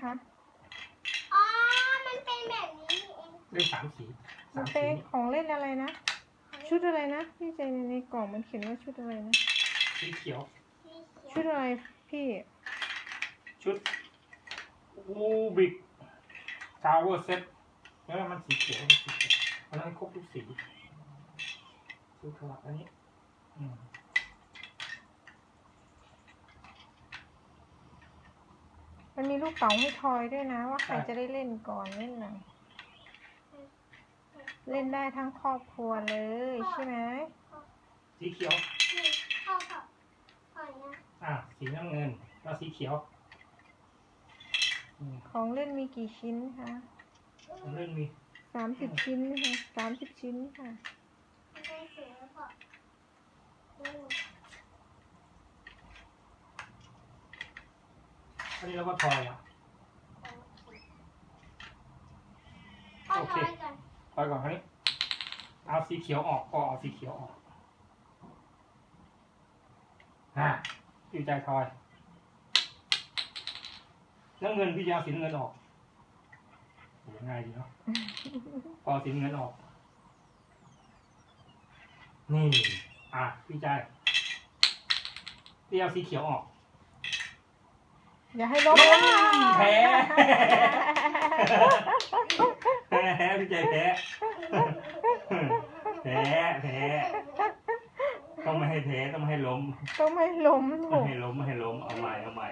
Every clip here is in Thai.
คะอ๋อ มันเป็นแบบนี้นี่เองเล่นสามสีมัสานมเป็สีนของเล่นอะไรนะ ชุดอะไรนะพี่ใจในในกล่องมันเขียนว่าชุดอะไรนะ สีเขียว สีเขียวชุดอะไรพี่ชุดอูบิกทาวเวอร์เซ็ตแล้วมันสีเขียวมันสีเขียวมันต้องให้ครบทุกสีชุดสลับอันนี้อืม มันมีลูกเต๋าให้ทอยด้วยนะ ว่าใครใช่จะได้เล่นก่อนเล่นหลังเล่นได้ทั้งครอบครัวเลยใช่ไหมสีเขียวนี่เข้ากับก่อนนะอะสีน้ำเงินแล้วสีเขียวอืมของเล่นมีกี่ชิ้นคะมันเรื่องมีสามสิบชิ้นนะคะสามสิบชิ้นค่ะมันเป็นสีแล้วก็ อืมอันนี้เราก็ทอยอะเข้าทอยก่อนทอยก่อนคราวนี้ เอาสีเขียวออกก็เอาสีเขียวออกอะอยู่ใจทอยน้ำเงินพี่จะเอาสีน้ำเงินออกโหง่ายดีเนาะพอสีน้ำเงินออก นี่ อะพี่ใจพี่เอาสีเขียวออก อย่าให้ล้มนะแพ้แพ้แพ้พี่ใจแพ้แพ้แพ้ต้องไม่ให้แพ้ต้องไม่ให้ล้มต้องไม่ล้มไม่ถูกให้ล้มไม่ให้ล้มเอาใหม่เอาใหม่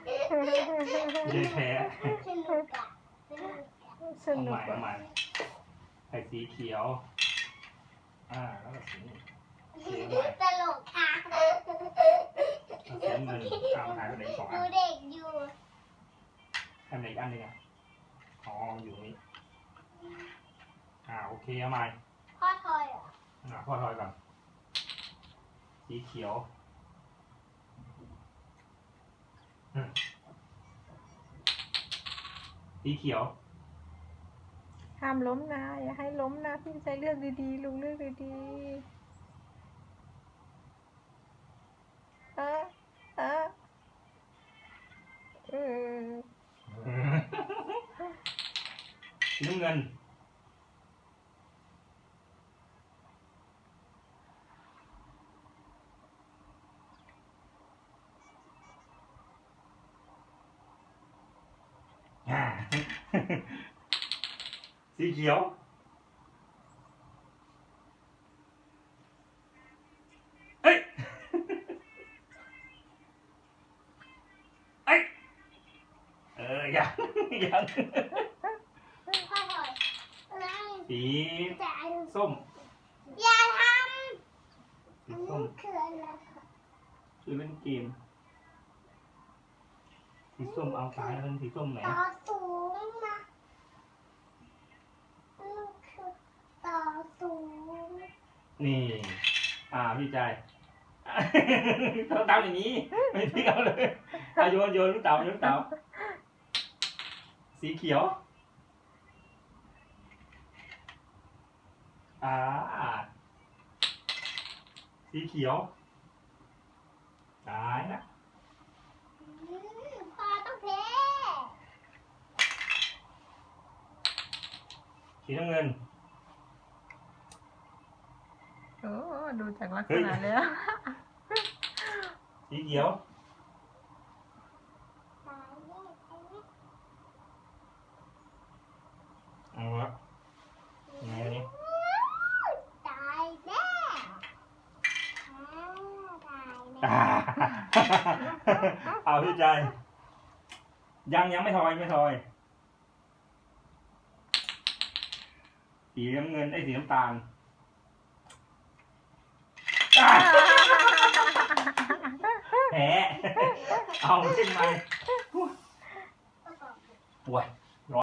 พี่ใจแพ้สนุกอะสนุกอะสเอาใหนุม่กเอาใหม่ใส่สีเขียว อ่าแล้วก็สีนี้เขียวใหม่ตลกค่ะ เอาสีเงินตามหายไปไหนสองอัดูนเด็กอยู่ทำไหนอีกอันหนึงอะอ๋ออยู่นี่อ่าโอเคเอาใหม่พ่อทอยเหรออะพ่อทอยก่อนสีเขียวอืมสีเขียว ห้ามล้มนะ อย่าให้ล้มนะ พี่ใจเลือกดีๆลุงเลือกดีๆเออเออเออ สีน้ำเงินอ่าสีเสีจะอันส้มอย่าทสีำอันส้นี้มคืออะไรคะคือเล่นเกมสีส้มเอาสายเป็นสีส้มไหนต่อสูงนะอันนี้คือต่อสูงนี่ อ่าพี่ใจเขาตามอย่างนี้ ไม่พี่เอาเลยเอาโยนโยนลูกเต๋าโยนลูกเต๋าสีเขียว อ่าสีเขียวตายนะอืมพ่อต้องแพ้สีน้ำเงิน โอ้ดูจากลักเฮ้ษยณะแล้ว สีเขียว ตายแน่ตายแน่ เอาละไงอันนี้ ตายแน่อ่าตายแน่ อ่าเอาพี่ใจ ยังยังไม่ทอยไม่ทอยสีน้ำเงินไอ้สีน้ำตาลอ่าแพ้เอาขึ้นมาโว้ย